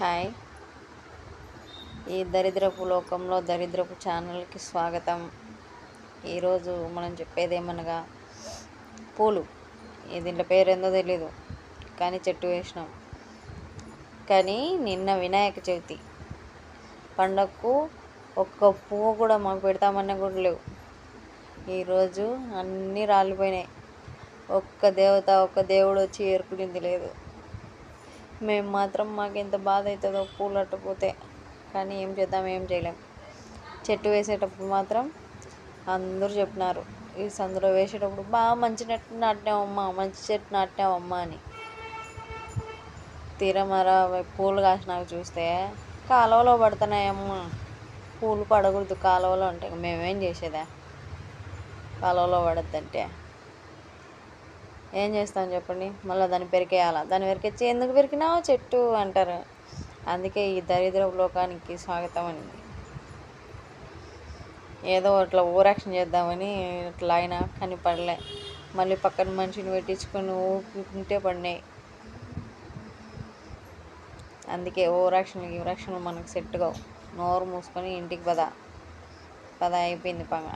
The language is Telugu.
హాయ్. ఈ దరిద్రపు లోకంలో దరిద్రపు ఛానల్కి స్వాగతం. ఈరోజు మనం చెప్పేది ఏమనగా పూలు దీంట్లో పేరేందో తెలీదు కానీ చెట్టు వేసినాం. కానీ నిన్న వినాయక చవితి. పండగకు ఒక్క పువ్వు కూడా మాకు పెడతామన్నా కూడా లేవు. ఈరోజు అన్నీ రాలిపోయినాయి. ఒక్క దేవత ఒక్క దేవుడు వచ్చి ఏరుకునింది లేదు. మేము మాత్రం మాకు ఎంత బాధ అవుతుందో పూలు అట్టపోతే కానీ ఏం చేద్దాం ఏం చేయలేం. చెట్టు వేసేటప్పుడు మాత్రం అందరూ చెప్పినారు ఈ సందులో వేసేటప్పుడు బాగా మంచి చెట్టు నాటినావమ్మా మంచి చెట్టు నాటినావమ్మా అని. తీరమర పూలు కాసినాక చూస్తే కాలువలో పడుతున్నాయమ్మా. పూలు పడకూడదు కాలువలో అంటే మేమేం చేసేదా? కాలువలో పడద్దంటే. ఏం చేస్తాం చెప్పండి? మళ్ళీ దాన్ని పెరికేయాలా? దాన్ని పెరికిచ్చి ఎందుకు పెరికినావు? చెట్టు అంటారు. అందుకే ఈ దరిద్ర లోకానికి స్వాగతం అని ఏదో అట్లా ఓరాక్షన్ చేద్దామని ఇట్లా అయినా కానీ పడలే. మళ్ళీ పక్కన మనిషిని పెట్టించుకొని ఊపుకుంటే పడినాయి. అందుకే ఓరాక్షన్ గిరాక్షన్లు మనకు సెట్ కావు. నోరు మూసుకొని ఇంటికి పద. పద అయిపోయింది పంగ.